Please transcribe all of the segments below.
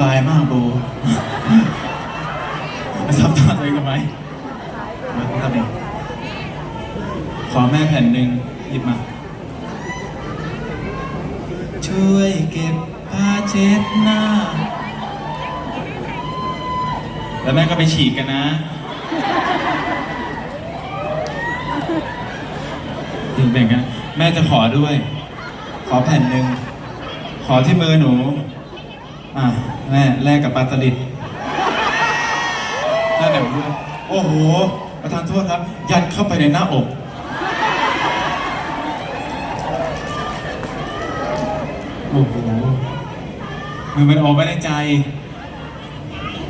บายมากโบซับตาตัวเองทำไมมาทำเองขอแม่แผ่นหนึ่งหยิบมา ช่วยเก็บผ้าเช็ดหน้า แล้วแม่ก็ไปฉีกกันนะถึงแบ่งกัน แม่จะขอด้วย ขอแผ่นหนึ่ง ขอที่มือหนู อะแม่แลกกับปลาสลิดน้าไหนผมด้วยโอ้โห ประธานโทษครับ ยัดเข้าไปในหน้าอก โอ้โหมือมันออกไว้ในใจ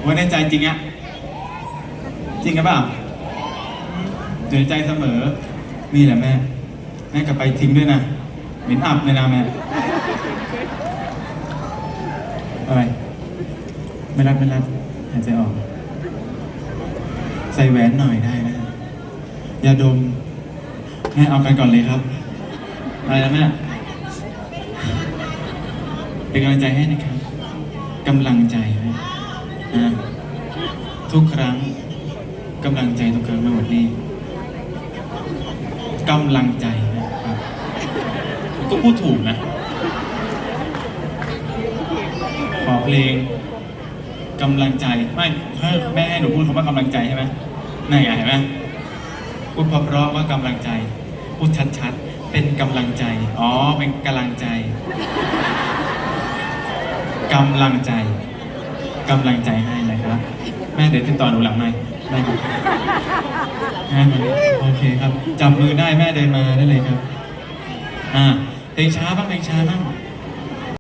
ไว้ในใจจริงอะจริงหรือเปล่าอยู่ในใจเสมอ นี่แหละแม่ แม่กลับไปทิ้งด้วยนะ เหม็นอับเลยนะแม่ อะไร ไม่รัดไม่รัดหายใจออก ใส่แหวนหน่อยได้นะยาดมแม่เอากันก่อนเลยครับอะไรนะแม่เป็นกำลังใจให้นะครับกำลังใจนะนะทุกครั้งกำลังใจทุกครั้งไม่หมดนี่กำลังใจนะครับก็พูดถูกนะ ขอเพลงกำลังใจไม่ให้แม่ให้หนูพูดคำว่ากำลังใจใช่ไหมนั่นไงเห็นไหมพูดเพราะๆว่ากำลังใจ พูดชัดๆ เป็นกำลังใจ อ๋อ เป็นกำลังใจกำลังใจกำลังใจให้นะครับ แม่เดี๋ยวติดต่อหนูหลังไหมได้ครับแม่มาโอเคครับจับมือได้แม่เดินมาได้เลยครับ อ่าเพลงช้าบ้างเพลงช้าบ้าง